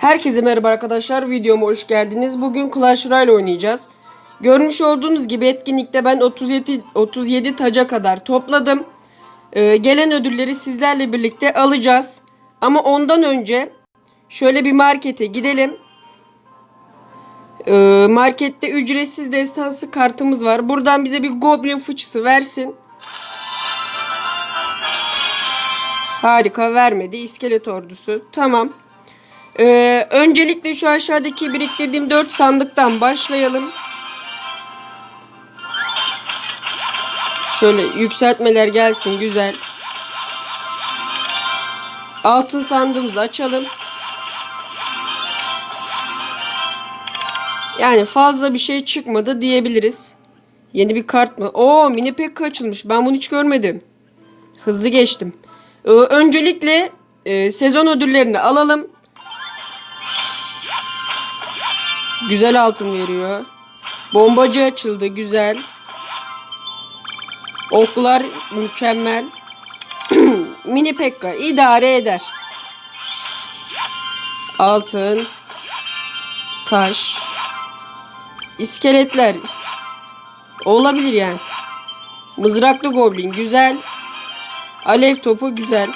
Herkese merhaba arkadaşlar. Videoma hoş geldiniz. Bugün Clash Royale oynayacağız. Görmüş olduğunuz gibi etkinlikte ben 37 37 taca kadar topladım. Ee, gelen ödülleri sizlerle birlikte alacağız. Ama ondan önce şöyle bir markete gidelim. Ee, markette ücretsiz destansı kartımız var. Buradan bize bir goblin fıçısı versin. Harika vermedi. İskelet ordusu. Tamam. Ee, öncelikle şu aşağıdaki biriktirdiğim 4 sandıktan başlayalım. Şöyle yükseltmeler gelsin güzel. Altın sandığımızı açalım. Yani fazla bir şey çıkmadı diyebiliriz. Yeni bir kart mı? Oo mini pekka açılmış. Ben bunu hiç görmedim. Hızlı geçtim. Ee, öncelikle e, sezon ödüllerini alalım. Güzel altın veriyor. Bombacı açıldı. Güzel. Oklar mükemmel. Mini Pekka idare eder. Altın. Taş. İskeletler. Olabilir yani. Mızraklı goblin güzel. Alev topu güzel.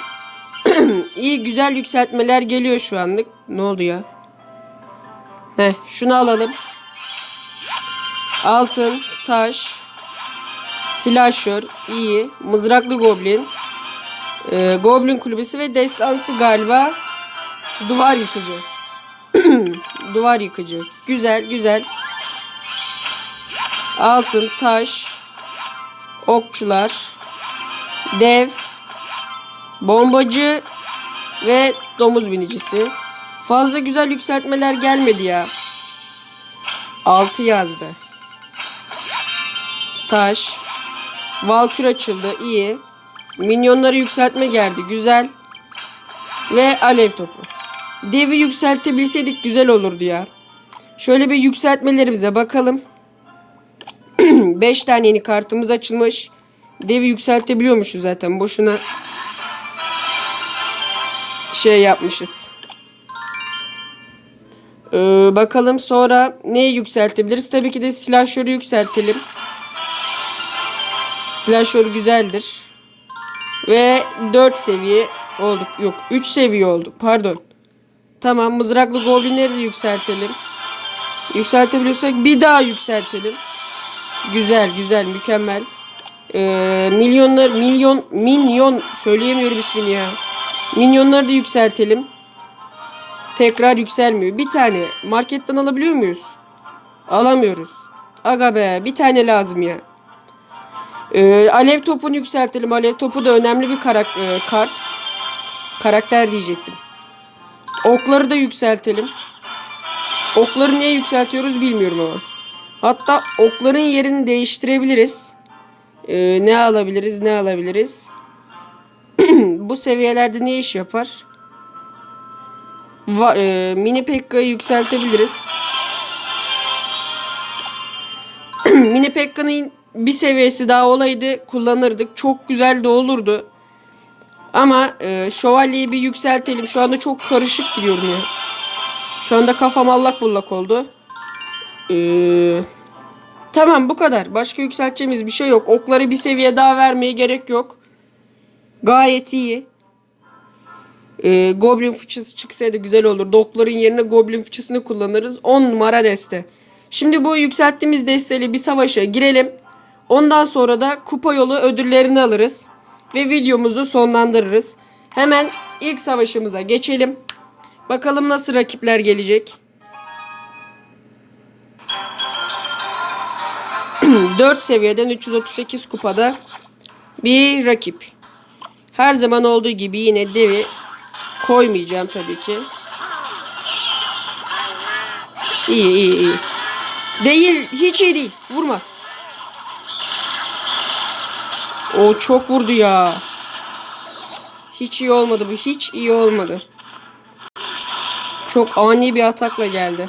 İyi güzel yükseltmeler geliyor şu anlık. Ne oldu ya? Heh, şunu alalım. Altın, taş, silahşör, iyi. Mızraklı goblin. Ee, goblin kulübesi ve destansı galiba. Duvar yıkıcı. Duvar yıkıcı. Güzel, güzel. Altın, taş, okçular, dev, bombacı ve domuz binicisi. Fazla güzel yükseltmeler gelmedi ya. 6 yazdı. Taş. Valkür açıldı. iyi. Minyonları yükseltme geldi. Güzel. Ve alev topu. Devi yükseltebilseydik güzel olurdu ya. Şöyle bir yükseltmelerimize bakalım. 5 tane yeni kartımız açılmış. Devi yükseltebiliyormuşuz zaten. Boşuna şey yapmışız. Ee, bakalım sonra neyi yükseltebiliriz? Tabii ki de silahşörü yükseltelim. Silahşör güzeldir. Ve 4 seviye olduk. Yok 3 seviye olduk. Pardon. Tamam mızraklı goblinleri de yükseltelim. Yükseltebiliyorsak bir daha yükseltelim. Güzel güzel mükemmel. Ee, milyonlar milyon minyon söyleyemiyorum ismini ya. Minyonları da yükseltelim. Tekrar yükselmiyor. Bir tane marketten alabiliyor muyuz? Alamıyoruz. Aga be bir tane lazım ya. Ee, alev topunu yükseltelim. Alev topu da önemli bir karak e, kart. Karakter diyecektim. Okları da yükseltelim. Okları niye yükseltiyoruz bilmiyorum ama. Hatta okların yerini değiştirebiliriz. Ee, ne alabiliriz ne alabiliriz. Bu seviyelerde ne iş yapar? Va e, mini Pekka'yı yükseltebiliriz. mini Pekka'nın bir seviyesi daha olaydı kullanırdık. Çok güzel de olurdu. Ama e, şövalyeyi bir yükseltelim. Şu anda çok karışık gidiyorum ya. Şu anda kafam allak bullak oldu. Eee... Tamam bu kadar. Başka yükselteceğimiz bir şey yok. Okları bir seviye daha vermeye gerek yok. Gayet iyi. Ee, Goblin fıçısı çıksaydı güzel olurdu. Okların yerine Goblin fıçısını kullanırız. 10 numara deste. Şimdi bu yükselttiğimiz desteyle bir savaşa girelim. Ondan sonra da kupa yolu ödüllerini alırız. Ve videomuzu sonlandırırız. Hemen ilk savaşımıza geçelim. Bakalım nasıl rakipler gelecek. 4 seviyeden 338 kupada bir rakip. Her zaman olduğu gibi yine devi koymayacağım tabii ki. İyi iyi iyi. Değil hiç iyi değil. Vurma. O çok vurdu ya. Hiç iyi olmadı bu. Hiç iyi olmadı. Çok ani bir atakla geldi.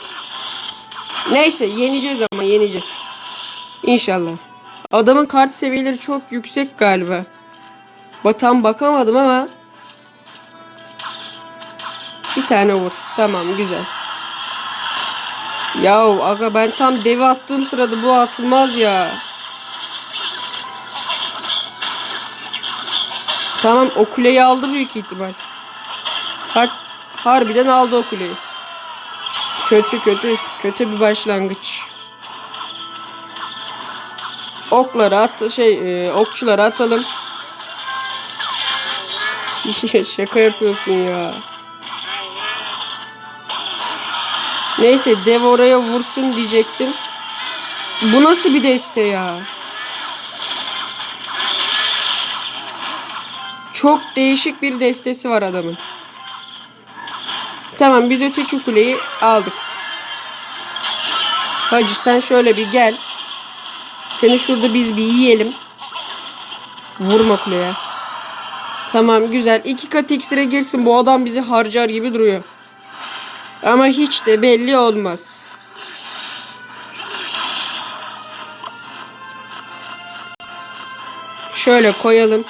Neyse yeneceğiz ama yeneceğiz. İnşallah. Adamın kart seviyeleri çok yüksek galiba. Batan bakamadım ama Bir tane vur. Tamam güzel. Yahu aga ben tam devi attığım sırada bu atılmaz ya. Tamam o kuleyi aldı büyük ihtimal. Har harbiden aldı o kuleyi. Kötü kötü. Kötü bir başlangıç. Okları at şey e, okçuları atalım. Şaka yapıyorsun ya. Neyse dev oraya vursun diyecektim. Bu nasıl bir deste ya? Çok değişik bir destesi var adamın. Tamam biz öteki kuleyi aldık. Hacı sen şöyle bir gel. Seni şurada biz bir yiyelim. Vurma kuleye. Tamam güzel. İki kat iksire girsin. Bu adam bizi harcar gibi duruyor. Ama hiç de belli olmaz. Şöyle koyalım.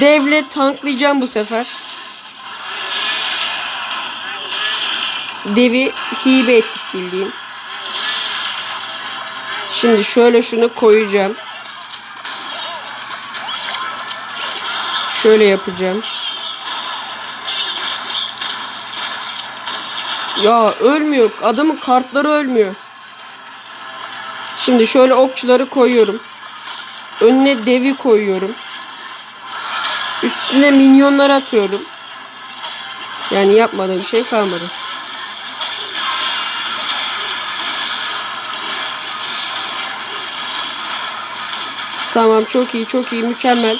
Devle tanklayacağım bu sefer. Devi hibe ettik bildiğin. Şimdi şöyle şunu koyacağım. Şöyle yapacağım. Ya ölmüyor. Adamın kartları ölmüyor. Şimdi şöyle okçuları koyuyorum. Önüne devi koyuyorum. Üstüne minyonlar atıyorum. Yani yapmadığım şey kalmadı. Tamam çok iyi çok iyi mükemmel.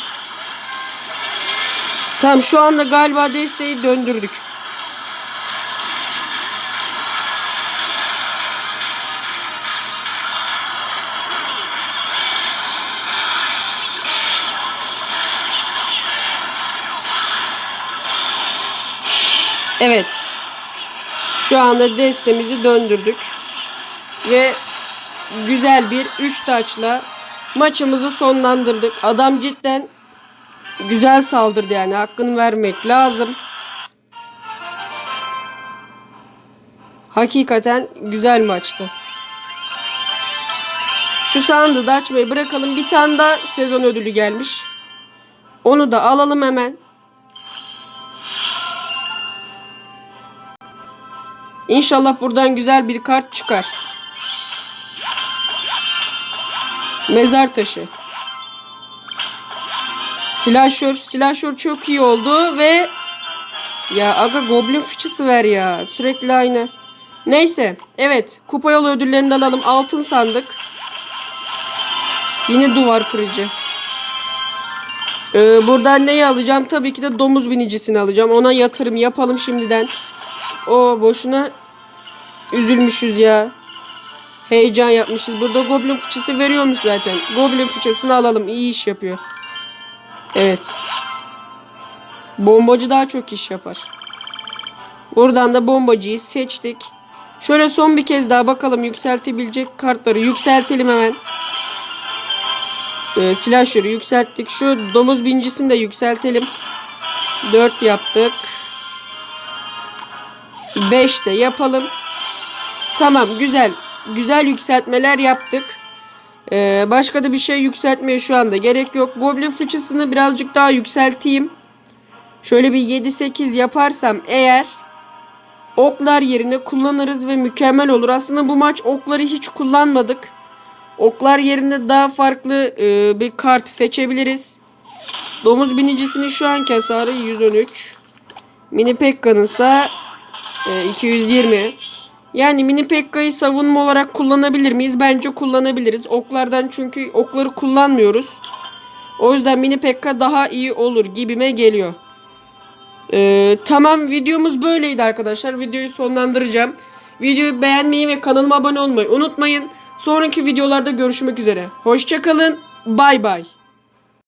Tamam şu anda galiba desteği döndürdük. Evet. Şu anda destemizi döndürdük. Ve güzel bir 3 taçla maçımızı sonlandırdık. Adam cidden güzel saldırdı yani hakkını vermek lazım. Hakikaten güzel maçtı. Şu sandığı da açmayı bırakalım. Bir tane daha sezon ödülü gelmiş. Onu da alalım hemen. İnşallah buradan güzel bir kart çıkar. Mezar taşı. Silahşör. Silahşör çok iyi oldu ve ya aga goblin fıçısı ver ya. Sürekli aynı. Neyse. Evet. Kupa yolu ödüllerini alalım. Altın sandık. Yine duvar kırıcı. Ee, buradan neyi alacağım? Tabii ki de domuz binicisini alacağım. Ona yatırım yapalım şimdiden. O boşuna üzülmüşüz ya. Heyecan yapmışız. Burada goblin fıçısı veriyormuş zaten. Goblin fıçısını alalım. İyi iş yapıyor. Evet. Bombacı daha çok iş yapar. Buradan da bombacıyı seçtik. Şöyle son bir kez daha bakalım yükseltebilecek kartları yükseltelim hemen. Ee, silahşörü yükselttik. Şu domuz bincisini de yükseltelim. 4 yaptık. 5 de yapalım. Tamam güzel. Güzel yükseltmeler yaptık. Ee, başka da bir şey yükseltmeye şu anda gerek yok. Goblin fıçısını birazcık daha yükselteyim. Şöyle bir 7-8 yaparsam eğer oklar yerine kullanırız ve mükemmel olur. Aslında bu maç okları hiç kullanmadık. Oklar yerine daha farklı e, bir kart seçebiliriz. Domuz binicisinin şu anki hasarı 113. Mini Pekka'nın ise 220. Yani mini Pekka'yı savunma olarak kullanabilir miyiz? Bence kullanabiliriz. Oklardan çünkü okları kullanmıyoruz. O yüzden mini Pekka daha iyi olur gibime geliyor. Ee, tamam videomuz böyleydi arkadaşlar. Videoyu sonlandıracağım. Videoyu beğenmeyi ve kanalıma abone olmayı unutmayın. Sonraki videolarda görüşmek üzere. Hoşçakalın. Bay bay.